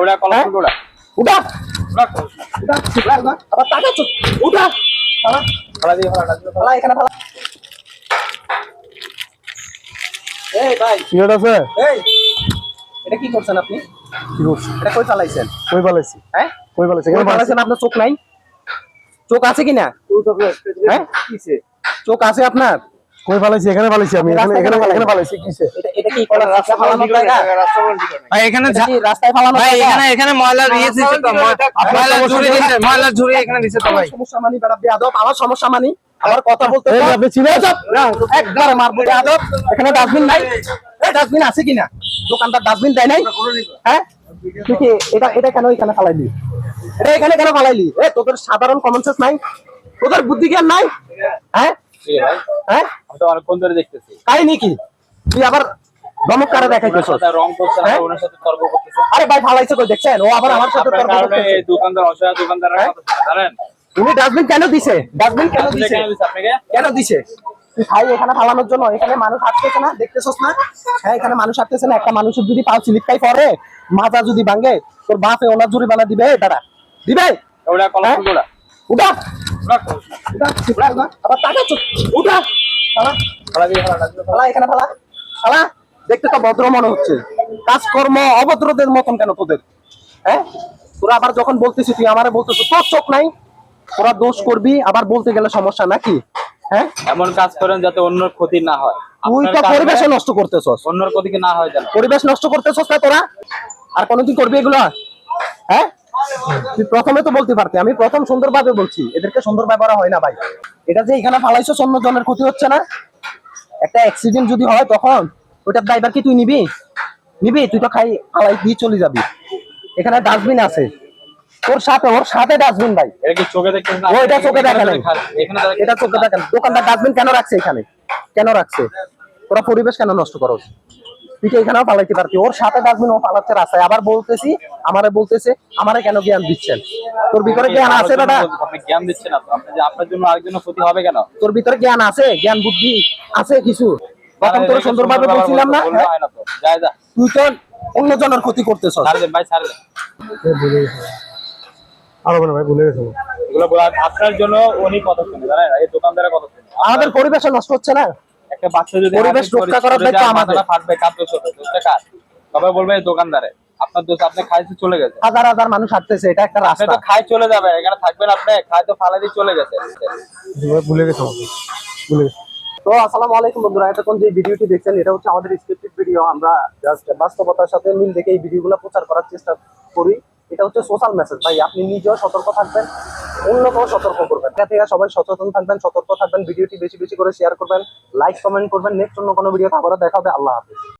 ওটা কলম ওটা। উঠা। ওটা করছ না উঠা উঠা, উঠা। আবার তাকাচ্ছ। উঠা। ফালা ফলা দিয়ে ফলা দিয়ে ফালা। এখানে ফালা। এই ভাই। সিগারেট আছে? এই এটা কি করছেন আপনি? কি করছি এটা কই চালাইছেন? কই হ্যাঁ? কই চালাইছেন আপনার চোখ নাই? চোখ আছে কিনা? হ্যাঁ? চোখ আছে আপনার? কই পালাইছি এখানে আমি। এখানে এখানে এখানে কিসে? এটা এটা কি কোন রাস্তা ফালানোর জায়গা? রাস্তা বল ঠিক ভাই এখানে রাস্তায় ফালানোর ভাই এখানে এখানে ময়লা দিছে তো ময়লা ঝুড়ি ময়লা ঝুড়ি এখানে দিছে তো ভাই। সমস্যা মানি বেড়া বেয়াদব আমার সমস্যা মানি। আমার কথা বলতে এই দাও। আপনি চিনে একবার মারবো বেয়াদব এখানে ডাস্টবিন নাই। এই ডাস্টবিন আছে কিনা? দোকানদার ডাস্টবিন দেয় নাই? হ্যাঁ? তুই কি এটা এটা কেন এখানে ফালাইলি? এটা এখানে কেন ফালাইলি? এ তোদের সাধারণ কমন সেন্স নাই। তোদের বুদ্ধি জ্ঞান নাই? হ্যাঁ? ভাই। হ্যাঁ? আমি তো অনেকক্ষণ ধরে দেখতেছি। কাহিনী কি? তুই আবার ধমক কারে দেখাইতেছ রং করছে না হ্যাঁ? ওনার সাথে তর্ক করতেছে। আরে ভাই ফালাইছে কই? দেখছেন? ও আবার আমার সাথে তর্ক করতেছে। দোকানদার অসহায় দোকানদাররা হ্যাঁ? কথা শুনে, জানেন উনি ডাস্টবিন কেন দিছে? ডাস্টবিন কেন দিছে? কেন দিছে? আপনাকে? কেন দিছে? তুই ভাই এখানে ফালানোর জন্য এখানে মানুষ হাঁটতেছে না? দেখতেছস না? হ্যাঁ এখানে মানুষ হাঁটতেছে না? একটা মানুষের যদি পাও স্লিপ খাই পরে মাথা যদি ভাঙে তোর বাপে ওনার জরিমানা দিবে। দাঁড়া। দিবে? ওটা কলম? ওটা আবার তাকাচ্ছ। উঠা। এখানে ফালা ফালা দেখতে তো ভদ্র মনে হচ্ছে। কাজকর্ম অভদ্রদের মতন কেন তোদের? হ্যাঁ? তোরা আবার যখন বলতেছিস তুই আমারে বলতেছিস তোর চোখ নাই? তোরা দোষ করবি আবার বলতে গেলে সমস্যা নাকি? হ্যাঁ? এমন কাজ করেন যাতে অন্যর ক্ষতি না হয়। তুই তো পরিবেশে নষ্ট করতেছস। অন্যর ক্ষতি না হয় পরিবেশ নষ্ট করতেছস না তোরা? আর কোনোদিন করবি এগুলো? হ্যাঁ? প্রথমে তো বলতে পারতে আমি প্রথম সুন্দরভাবে বলছি এদেরকে সুন্দর ব্যবহার হয় না ভাই। এটা যে এখানে ফালাইছো অন্য জনের ক্ষতি হচ্ছে না? একটা অ্যাক্সিডেন্ট যদি হয় তখন ওটার ড্রাইভার কি তুই নিবি? নিবি? তুই তো খাই ফালাই দিয়ে চলে যাবি। এখানে ডাস্টবিন আছে। তোর সাথে ওর সাথে ডাস্টবিন ভাই। ও, এটা চোখে দেখে নাই। এটা চোখে দেখেন দোকানদার ডাস্টবিন কেন রাখছে এখানে? কেন রাখছে? তোরা পরিবেশ কেন নষ্ট করো তো এখানেও পালাইতে পারতি। ওর সাথে ডাস্টবিন ও পালাচ্ছে রাস্তায়। আবার বলতেছি আমারে বলতেছে আমারে কেন জ্ঞান দিচ্ছেন? তোর ভিতরে জ্ঞান আছে বেটা আপনি জ্ঞান দিচ্ছেন না আপনি যে আপনার জন্য আরেকজনের ক্ষতি হবে কেন? তোর ভিতরে জ্ঞান আছে জ্ঞান বুদ্ধি আছে কিছু? প্রথম তোর সুন্দরভাবে বলছিলাম না হয়? তুই তো অন্য জনের ক্ষতি করতেছ ছাড়ে দেন ভাই ছাড়ে দেন। ভুলে গেছে। না ভাই ভুলে গেছে। এগুলো বলা আপনার জন্য উনি কথা শুনে জানেন? এই দোকানদারের কথা শুনে আমাদের পরিবেশ নষ্ট হচ্ছে না? একটা বাচ্চা যদি পরিবেশ রক্ষা করার দায়িত্ব আমাদের। ফাটবে ছোট বলবে দোকানদারে আপনার দোষ আপনি খাইতে চলে গেছে। হাজার হাজার মানুষ হাঁটতেছে এটা একটা রাস্তা তো খাই চলে যাবে এখানে থাকবেন আপনি খাই তো ফালাই দিয়ে চলে গেছে। ভুলে গেছে ভুলে গেছে। তো আসসালামু আলাইকুম বন্ধুরা এতক্ষণ যে ভিডিওটি দেখছেন এটা হচ্ছে আমাদের স্ক্রিপ্টেড ভিডিও আমরা জাস্ট বাস্তবতার সাথে মিল দেখে এই ভিডিওগুলো প্রচার করার চেষ্টা করি। এটা হচ্ছে সোশ্যাল মেসেজ ভাই আপনি নিজেও সতর্ক থাকবেন। অন্যকেও সতর্ক করবেন। এটা থেকে সবাই সচেতন থাকবেন, সতর্ক থাকবেন, ভিডিওটি বেশি বেশি করে শেয়ার করবেন লাইক কমেন্ট করবেন। নেক্সট অন্য কোনো ভিডিও আবারও দেখা হবে। আল্লাহ হাফিজ।